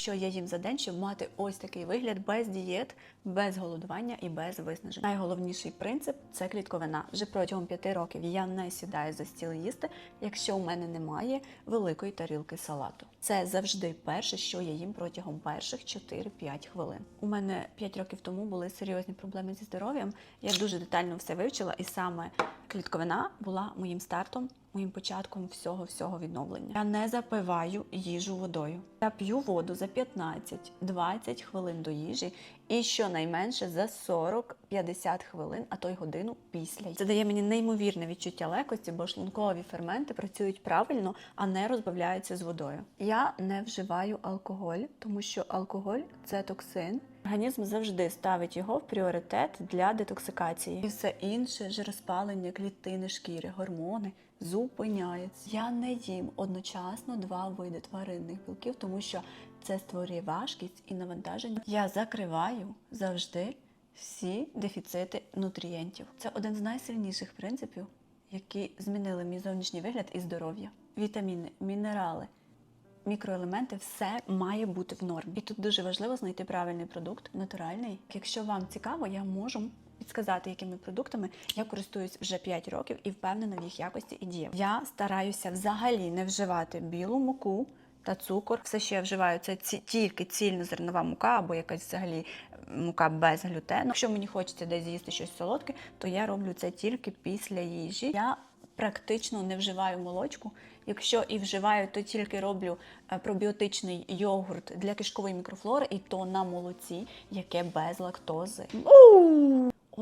Що я їм за день, щоб мати ось такий вигляд без дієт, без голодування і без виснажень. Найголовніший принцип це клітковина. Вже протягом п'яти років я не сідаю за стіл їсти, якщо у мене немає великої тарілки салату. Це завжди перше, що я їм протягом перших 4-5 хвилин. У мене 5 років тому були серйозні проблеми зі здоров'ям. Я дуже детально все вивчила, і саме клітковина була моїм стартом, моїм початком всього всього відновлення. Я не запиваю їжу водою. Я п'ю воду за 15-20 хвилин до їжі, і щонайменше за 40-50 хвилин, а то й годину після. Це дає мені неймовірне відчуття легкості, бо шлункові ферменти працюють правильно, а не розбавляються з водою. Я не вживаю алкоголь, тому що алкоголь це токсин. Організм завжди ставить його в пріоритет для детоксикації. І все інше жироспалення, клітини, шкіри, гормони зупиняється. Я не їм одночасно два види тваринних білків, тому що це створює важкість і навантаження. Я закриваю завжди всі дефіцити нутрієнтів. Це один з найсильніших принципів, які змінили мій зовнішній вигляд і здоров'я. Вітаміни, мінерали, мікроелементи все має бути в нормі. І тут дуже важливо знайти правильний продукт, натуральний. Якщо вам цікаво, я можу підсказати, якими продуктами я користуюсь вже 5 років і впевнена в їх якості і діях. Я стараюся взагалі не вживати білу муку. Та цукор, все, що я вживаю, це ці, тільки цільнозернова мука або якась взагалі мука без глютену. Якщо мені хочеться десь з'їсти щось солодке, то я роблю це тільки після їжі. Я практично не вживаю молочку. Якщо і вживаю, то тільки роблю е, пробіотичний йогурт для кишкової мікрофлори, і то на молоці, яке без лактози.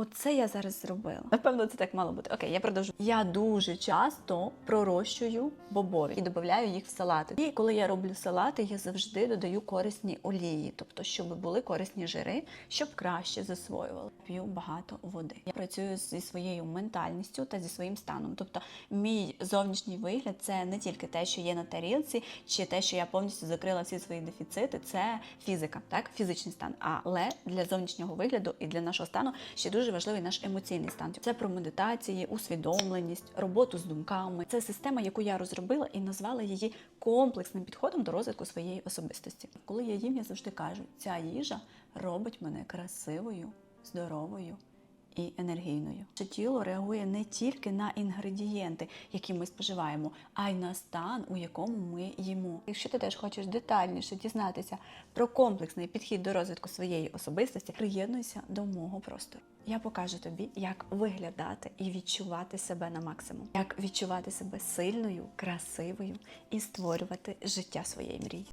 Оце я зараз зробила. Напевно, це так мало бути. Окей, я продовжу. Я дуже часто пророщую бобові і додаю їх в салати. І коли я роблю салати, я завжди додаю корисні олії, тобто, щоб були корисні жири, щоб краще засвоювали. П'ю багато води. Я працюю зі своєю ментальністю та зі своїм станом. Тобто, мій зовнішній вигляд це не тільки те, що є на тарілці, чи те, що я повністю закрила всі свої дефіцити, це фізика, так, фізичний стан. Але для зовнішнього вигляду і для нашого стану ще дуже важливий наш емоційний стан. Це про медитації, усвідомленість, роботу з думками. Це система, яку я розробила і назвала її комплексним підходом до розвитку своєї особистості. Коли я їм, я завжди кажу, ця їжа робить мене красивою, здоровою. І енергійною. Тіло реагує не тільки на інгредієнти, які ми споживаємо, а й на стан, у якому ми їмо. Якщо ти теж хочеш детальніше дізнатися про комплексний підхід до розвитку своєї особистості, приєднуйся до мого простору. Я покажу тобі, як виглядати і відчувати себе на максимум, як відчувати себе сильною, красивою і створювати життя своєї мрії.